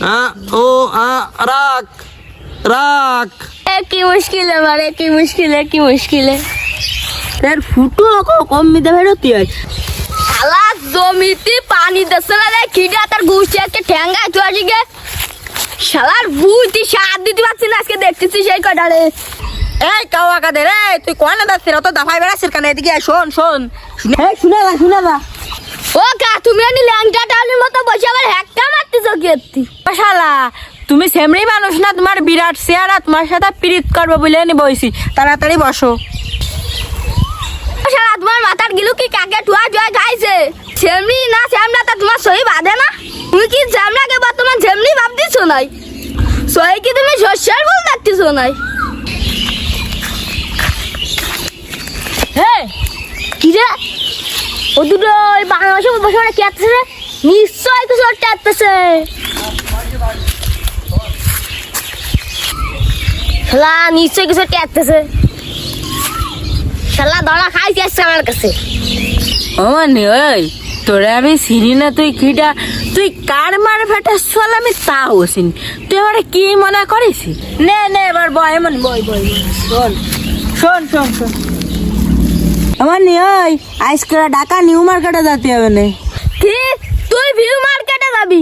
ও আ রাখ রাখ। কি মুশকিল আমার কি মুশকিল কি মুশকিল তার ফুটো কম মিদে ভেড়তি আছে শালা জমিতে পানি দসলা রে খিডা তার গুছিয়ে একটা ঠ্যাঙ্গা চড়ি গে। শালার বুতি সাত দিতে পারছি না আজকে দেখতেছি সেই কটারে এই কাওয়া কাদে রে তুই কোন দা সেরা তো দাফাই বেড়াচ্ছিস কেন? এদিকে শোন শোন। শুনে শুনে না শুনে না ও কা তুমি আমি ল্যাংটা টাউনের মতো বসে আবার হ্যাকটা মারতেছ কি তুমি সেমরি মানুষ না তোমার বিরাট চেহারা তোমার সাথে পিরিত করব বলে নি বইছি। তাড়াতাড়ি বসো। ও তোমার মাথার গিলু কি কাকে টুয়া টুয়া খাইছে? সেমনি না সেমনা তা তোমার সই বাঁধে না? তুমি কি সেমনাকে বর্তমান সেমনি ভাবতেছো নাই? সই কি তুমি শস্যের বল দেখতেছো নাই? হে কি রে? ও দুটো ওই বাংলাদেশে বসে ওরা কি নিশ্চয় কিছু একটা শালা নিশ্চয় কিছু আসতেছে শালা ধরা খাইছে আসছে আমার কাছে। ও মানে ওই তোরা আমি চিনি না তুই কিটা তুই কার মার ফেটাস চল আমি তাও চিনি। তুই আমার কি মনে করিস? নে নে এবার বয় এমন বয় বয়। শোন শোন শোন শোন। আমার নি ওই আইসক্রিম ঢাকা নিউ মার্কেটে যেতে হবে না। কি? তুই ভিউ মার্কেটে যাবি?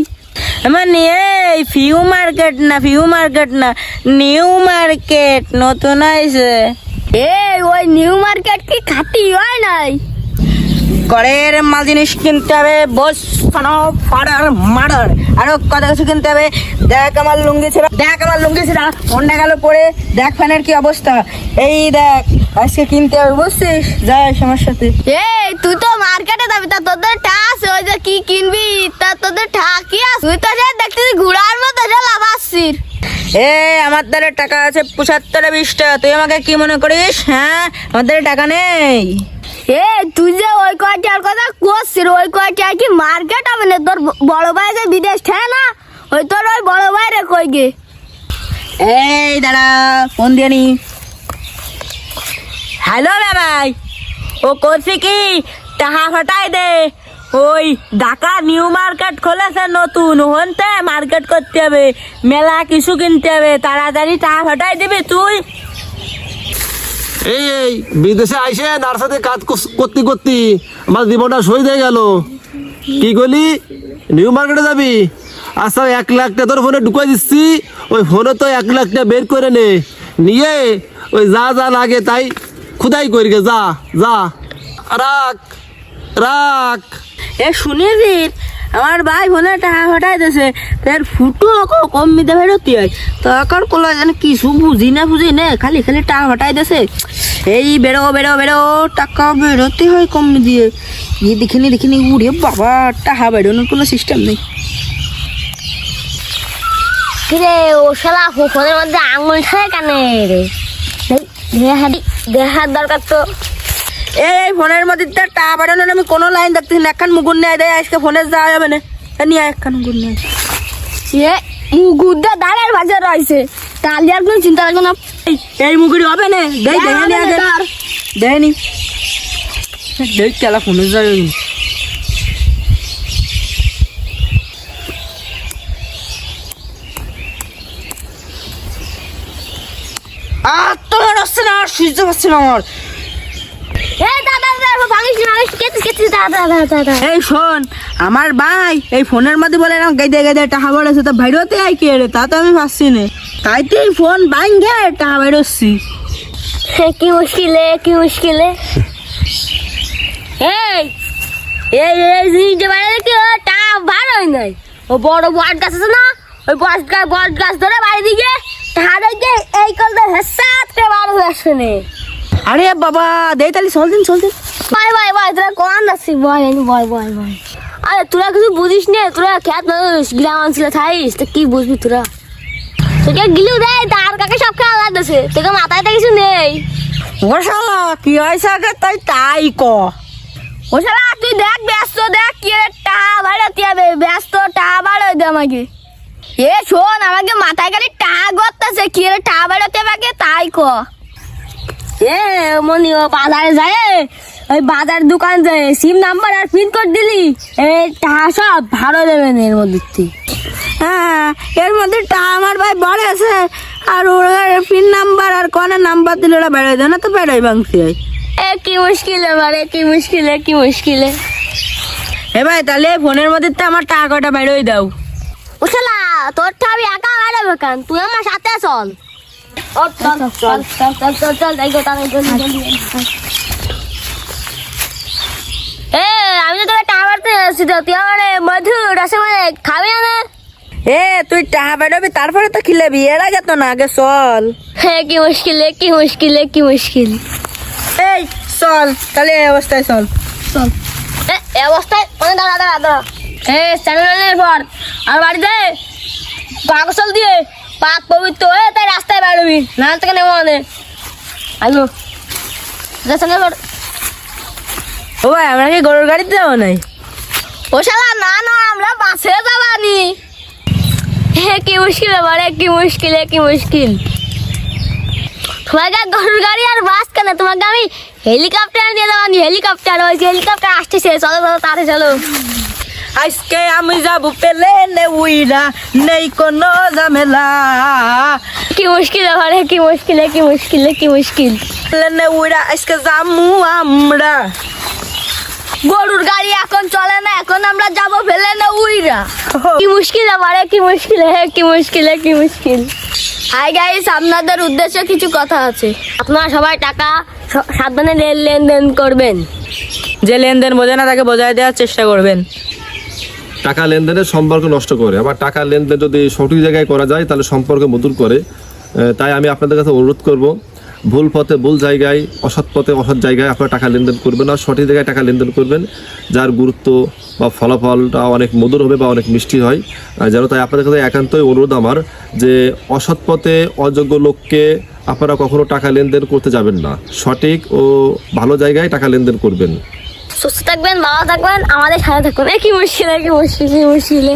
আমার নি এই ফিউ মার্কেট না ফিউ মার্কেট না নিউ মার্কেট নতুন আইছে। এই, ওই নিউ মার্কেট কি খাতি হয় নাই? ঘরের মাল জিনিস কিনতে হবে বস ফাড়ার মার্ডার আরও কত কিছু কিনতে হবে। দেখ আমার লুঙ্গি ছিল দেখ আমার লুঙ্গি ছিল অন্য গেল পরে দেখ ফ্যানের কি অবস্থা। এই দেখ আজকে কিনতে হবে বুঝছিস? যাই আমার সাথে এই তুই তো মার্কেটে যাবি তা তোদের টাস ওই যে কি কিনবি তা তোদের ঠাকি আছে? তুই তো যে দেখতেছি ঘোড়ার মতো যে লাভাচ্ছিস এ আমার দ্বারা টাকা আছে পঁচাত্তরে বিশ টাকা। তুই আমাকে কি মনে করিস হ্যাঁ? আমার দ্বারা টাকা নেই। এ, তুই যে ওই কয়টার কথা করছিস, ওই কয়টা কি মার্কেট হবে না? তোর বড় ভাই যে বিদেশ থাকে না? ওই তোর ওই বড় ভাই রে কই গে? এই, দাঁড়া, ফোন দিয়ে নি। হ্যালো ভাই। ও করছে কি, টাকা ফাটাই দে। ওই ঢাকা নিউ মার্কেট খোলেছে নতুন হনতে মার্কেট করতে হবে, মেলা কিছু কিনতে হবে, তাড়াতাড়ি টাকা ফাটাই দিবি তুই। এই এই, বিদেশে আইসে তার সাথে কাজ করতে করতে আমার জীবনটা শহীদ হয়ে গেল। কি করলি? নিউ মার্কেটে যাবি। আচ্ছা এক লাখ টাকা তোর ফোনে ঢুকাই দিচ্ছি। ওই ফোনে তো এক লাখ টাকা বের করে নে। নিয়ে ওই যা যা লাগে তাই খুদাই করি যা যা। রাখ রাখ। এ, শুনে দিন আমার ভাই ফোনে টাকা ফাটাই দিয়েছে। তার ফুটো আকৌ কম মিদে ফেরতি হয়। তখন কোলা যেন কিছু বুঝি না বুঝি না, খালি খালি টাকা ফাটাই দিয়েছে। এই বেরো বেরো বেরো, টাকা বেরোতে হয় কম দিয়ে এই দেখিনি দেখিনি, উড়ে বাবা, টাকা বেরোনোর কোনো সিস্টেম নেই। কিরে, ও শালা ফোনের মধ্যে আঙুল থাকে কেন রে? দেখা দরকার তো। এই এই ফোনের মধ্যে তো টাকা বেরোনোর আমি কোনো লাইন দেখতেছি না। একখান মুগুর নেয় দেয় আজকে ফোনে যাওয়া যাবে না। নিয়ে আয় একখান মুগুর নেয় এ মুগুদ্দা দাঁড়ার বাজার রয়েছে। তাহলে আর কোনো চিন্তা লাগবে না। এই এই মুগুরি হবে না? দেই দেই নি আগে। দেয়নি দেখ কেলা ফোনে যাবে। আর তোমার আসছে না আর সুইচ পাচ্ছে না আমার। এই শোন আমার ভাই এই ফোনের মধ্যে বলে এরকম গাইদে গাইদে টাকা বেরোচ্ছে তা বাইরেতে আই কে রে? তা তো আমি পাচ্ছি না। তাই তো এই ফোন ভাঙ্গে টাকা বেরোচ্ছি। কি মুশকিলে কি মুশকিলে? এই এই এই জিনিসটা বাইরে কি ও টা ভালো হয় নাই। ও বড় বট গাছ আছে না ওই বট গাছ বট গাছ ধরে বাড়ি দিকে টাকা দিকে এই কলতে হেসাত করে আসছে নে। আরে বাবা দেই তাহলে চল দিন চল দিন। ভাই ভাই ভাই তোরা কোন বয় আমি বয় বয় বয়। আরে তোরা কিছু বুঝিস নে তোরা খ্যাত গ্রাম অঞ্চলে থাইস তো কি বুঝবি তোরা? তোকে গিলু দেয় তার কাকে সব খেয়াল লাগতেছে তোকে মাথায় তো কিছু নেই। ও শালা কি হয়েছে আগে? তাই তাই ক। ও শালা তুই দেখ ব্যস্ত দেখ কি রে টা বাড়াতে হবে ব্যস্ত টা বাড়াই দে আমাকে। এ শোন আমাকে মাথায় খালি টা গত্তাছে কি রে টা বাড়াতে আমাকে তাই ক। এ মনি ও বাজারে যায়? ওই বাজার দোকান যে সিম নাম্বার আর পিন কোড দিলি এই টাকা সব ভালো দেবেন এর মধ্যে। হ্যাঁ এর মধ্যে টাকা আমার ভাই বড় আছে আর ওরা পিন নাম্বার আর কনের নাম্বার দিলে ওরা বেড়াই দেয় না তো বেড়াই ভাঙছি এ কি মুশকিল এবারে কি মুশকিল এ কি মুশকিল এ। এ ভাই তাহলে ফোনের মধ্যে তো আমার টাকা কটা বেরোই দাও উশালা তোর তো আমি একা বেকান তুই আমার সাথে চল চল চল চল এ আমি তো তোকে টাকা মারতে এসেছি তো। তুই আমার মধু রসমালাই খাবি না? এ তুই টাকা বেরোবি তারপরে তো খিলেবি। এর আগে তো না আগে চল। হ্যাঁ কি মুশকিল কি মুশকিল কি মুশকিল। এই চল। তাহলে এই অবস্থায় চল। চল। এ অবস্থায়? ওনে দাঁড়া দাঁড়া দাঁড়া। এ স্যান্ডেলের পর। আর বাড়িতে পাকসল দিয়ে পাক পবিত্র হয়ে তাই রাস্তায় বেরোবি না থেকে নেব মানে আইলো স্যান্ডেল ও ভাই আমরা কি গরুর গাড়িতে যাব নাই ও শালা না না আমরা বাসে যাবানি। হে কি মুশকিল এবারে কি মুশকিল কি মুশকিল। তোমাকে গরুর গাড়ি আর বাস কেন? তোমাকে আমি হেলিকপ্টার নিয়ে যাবানি হেলিকপ্টার ওই হেলিকপ্টার আসতেছে। চলো চলো তাড়াতাড়ি চলো। আজকে আমি যাব পেলে নে উইরা নেই কোনো ঝামেলা। কি মুশকিল এবারে কি মুশকিল কি মুশকিল কি মুশকিল। পেলে নে উইরা আজকে যামু আমরা। গরুর গাড়ি এখন চলে না এখন আমরা যাব ফেলে না উইরা। কি মুশকিল আমারে কি মুশকিল হে কি মুশকিল কি মুশকিল। হাই গাইস আপনাদের উদ্দেশ্যে কিছু কথা আছে। আপনারা সবাই টাকা সাবধানে লেন- লেনদেন করবেন। যে লেনদেন বোঝে না তাকে বোঝাই দেওয়ার চেষ্টা করবেন। টাকা লেনদেনের সম্পর্ক নষ্ট করে। আবার টাকা লেনদেন যদি সঠিক জায়গায় করা যায় তাহলে সম্পর্ক মধুর করে। তাই আমি আপনাদের কাছে অনুরোধ করব ভুল পথে ভুল জায়গায়, অসৎ পথে অসৎ জায়গায় আপনারা টাকা লেনদেন করবেন আর সঠিক জায়গায় টাকা লেনদেন করবেন, যার গুরুত্ব বা ফলাফলটা অনেক মধুর হবে বা অনেক মিষ্টি হয়। যেন তাই আপনাদের কাছে একান্তই অনুরোধ আমার যে অসৎ পথে অযোগ্য লোককে আপনারা কখনো টাকা লেনদেন করতে যাবেন না। সঠিক ও ভালো জায়গায় টাকা লেনদেন করবেন। সুস্থ থাকবেন, ভালো থাকবেন, আমাদের সাথে থাকবেন কি মুশকিল কি মুশকিল মুশকিল।